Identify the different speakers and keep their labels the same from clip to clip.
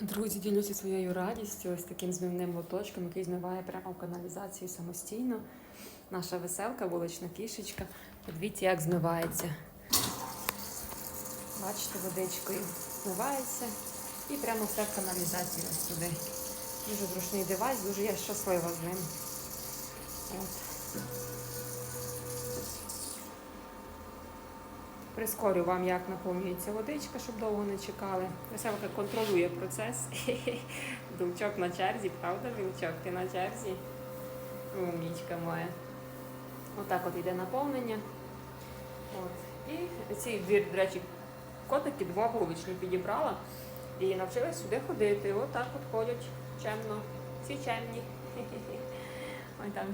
Speaker 1: Друзі, ділюся своєю радістю, ось таким змивним лоточком, який змиває прямо в каналізацію самостійно. Наша веселка, вулична кішечка. Подивіться, як змивається. Бачите, водичкою змивається і прямо все в каналізацію ось туди. Дуже зручний девайс, дуже я щаслива з ним. От. Прискорю вам, як наповнюється водичка, щоб довго не чекали. Веселка контролює процес. Білчок на черзі, правда, білчок? Ти на черзі? Умнічка моя. Отак от йде наповнення. От. І ці дві, до речі, котики два вуличні підібрала і навчилась сюди ходити. Отак от ходять чемно. Всі чемні. Ой там.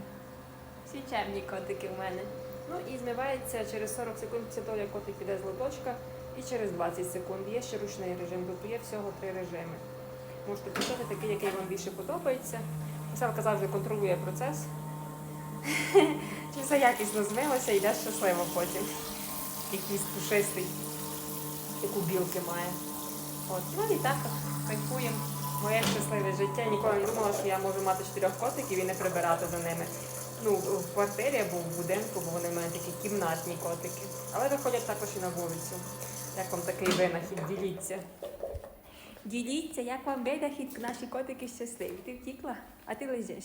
Speaker 1: Всі чемні котики в мене. Ну і змивається через 40 секунд після того, як котик піде з лоточка, і через 20 секунд. Є ще ручний режим, тобто є всього три режими. Можете писати такий, який вам більше подобається. Веселка завжди контролює процес. Чи все якісно змилося, йде щасливо потім. Якийсь пушистий, яку білки має. От. Ну і так кайфуємо. Моє щасливе життя. Ніколи не думала, що я можу мати чотирьох котиків і не прибирати за ними. Ну, в квартирі або в будинку, бо вони мене такі кімнатні котики. Але виходять також і на вулицю. Як вам такий винахід? Діліться. Діліться, як вам винахід, наші котики щасливі. Ти втікла, а ти лежиш.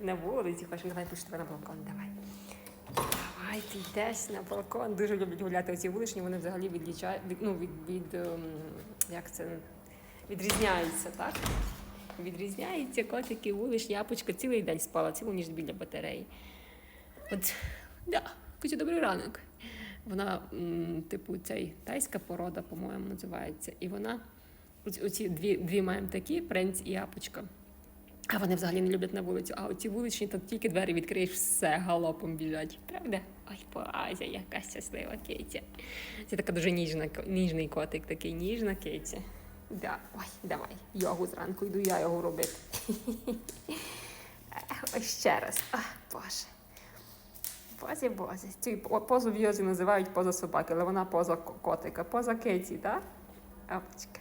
Speaker 1: На вулиці, хочеш, давай пушу тебе на балкон, давай. Давай, ти йдеш на балкон. Дуже люблять гуляти оці вуличні, вони взагалі відлічають, від, ну, від, від, ем, як це, відрізняються, так? Відрізняються котики, вулич, япочка, цілий день спала, цілу ніч біля батареї. От, да, кажу, добрий ранок. Вона, м, типу, цей тайська порода, по-моєму, називається. І вона, оці- дві, дві маємо такі, принц і япочка. А вони взагалі не люблять на вулицю. А оці вуличні, то тільки двері відкриєш, все галопом біжать. Правда? Ой, Базя, яка щаслива киця. Це така дуже ніжна, ніжний котик, такий ніжна киця. Да. Ой, давай, йогу зранку йду я його робити. Ось ще раз. А, Боже. Бозі, бозі. Цю позу в йозі називають поза собаки, але вона поза котика, поза киці, так? Да? Опачка.